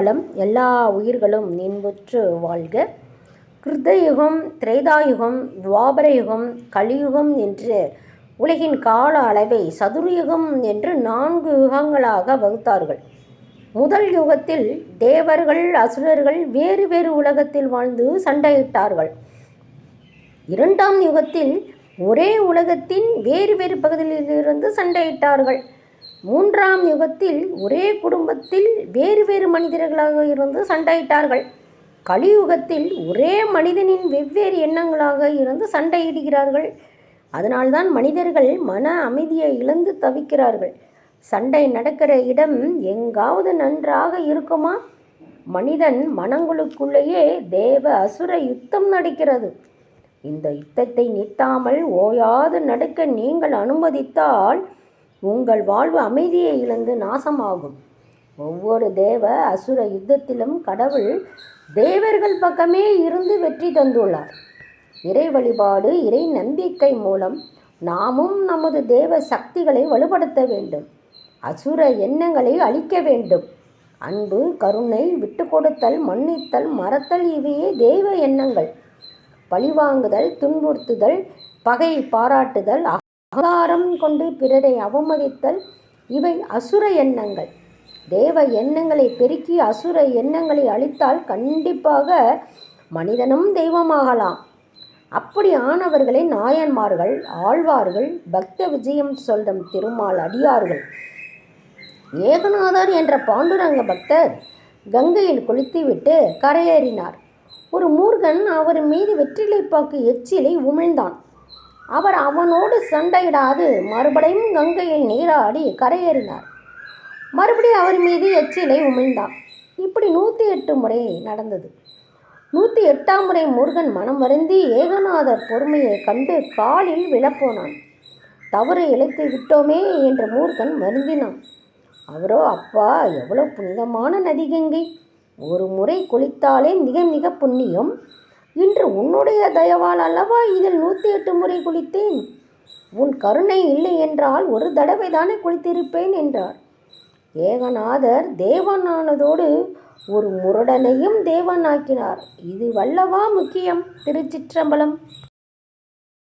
காலம் எல்லா உயிர்களும் இன்புற்று வாழ்க. கிருதயுகம் திரேதாயுகம் துவாபர யுகம் கலியுகம் என்று உலகின் கால அளவை சதுர்யுகம் என்று நான்கு யுகங்களாக வகுத்தார்கள். முதல் யுகத்தில் தேவர்கள் அசுரர்கள் வேறு வேறு உலகத்தில் வாழ்ந்து சண்டையிட்டார்கள். இரண்டாம் யுகத்தில் ஒரே உலகத்தின் வேறு வேறு பகுதியிலிருந்து சண்டையிட்டார்கள். மூன்றாம் யுகத்தில் ஒரே குடும்பத்தில் வேறு வேறு மனிதர்களாக இருந்து சண்டையிட்டார்கள். கலியுகத்தில் ஒரே மனிதனின் வெவ்வேறு எண்ணங்களாக இருந்து சண்டையிடுகிறார்கள். அதனால்தான் மனிதர்கள் மன அமைதியை இழந்து தவிக்கிறார்கள். சண்டை நடக்கிற இடம் எங்காவது நன்றாக இருக்குமா? மனிதன் மனங்களுக்குள்ளேயே தேவ அசுர யுத்தம் நடக்கிறது. இந்த யுத்தத்தை நிறுத்தாமல் ஓயாது நடக்க நீங்கள் அனுமதித்தால் உங்கள் வாழ்வு அமைதியை இழந்து நாசமாகும். ஒவ்வொரு தேவ அசுர யுத்தத்திலும் கடவுள் தேவர்கள் பக்கமே இருந்து வெற்றி தந்துள்ளார். இறை வழிபாடு இறை நம்பிக்கை மூலம் நாமும் நமது தேவ சக்திகளை வலுப்படுத்த வேண்டும். அசுர எண்ணங்களை அழிக்க வேண்டும். அன்பு கருணை விட்டு கொடுத்தல் மன்னித்தல் மறத்தல் இவையே தெய்வ எண்ணங்கள். பழிவாங்குதல் துன்புறுத்துதல் பகை பாராட்டுதல் அகங்காரம் கொண்டு பிறரை அவமதித்தல் இவை அசுர எண்ணங்கள். தேவ எண்ணங்களை பெருக்கி அசுர எண்ணங்களை அழித்தால் கண்டிப்பாக மனிதனும் தெய்வமாகலாம். அப்படி ஆனவர்களை நாயன்மார்கள் ஆழ்வார்கள் பக்த விஜயம் சொல்லும் திருமால் அடியார்கள். ஏகநாதர் என்ற பாண்டுரங்க பக்தர் கங்கையில் குளித்துவிட்டு கரையேறினார். ஒரு மூர்கன் அவர் மீது வெற்றிலைப்பாக்கு எச்சிலை உமிழ்ந்தான். அவர் அவனோடு சண்டையிடாது. மறுபடியும் கங்கையில் நீராடி கரையேறினார். மறுபடியும் அவர் மீது எச்சிலை உமிழ்ந்தான். இப்படி நூற்றி எட்டு முறை நடந்தது. நூற்றி எட்டாம் முறை முருகன் மனம் வருந்தி ஏகநாதர் பொறுமையை கண்டு காலில் விழப்போனான். தவறு இழைத்து விட்டோமே என்ற மூர்க்கன் வருந்தினான். அவரோ அப்பா எவ்வளோ புனிதமான நதிகங்கை. ஒரு முறை குளித்தாலே மிக மிக புண்ணியம். இன்று உன்னுடைய தயவால் அல்லவா இதில் நூற்றி எட்டு முறை குளித்தேன்? உன் கருணை இல்லை என்றால் ஒரு தடவை தானே குளித்திருப்பேன் என்றார். ஏகநாதர் தேவனானதோடு ஒரு முரடனையும் தேவனாக்கினார். இது வல்லவா முக்கியம் திருச்சிற்றம்பலம்.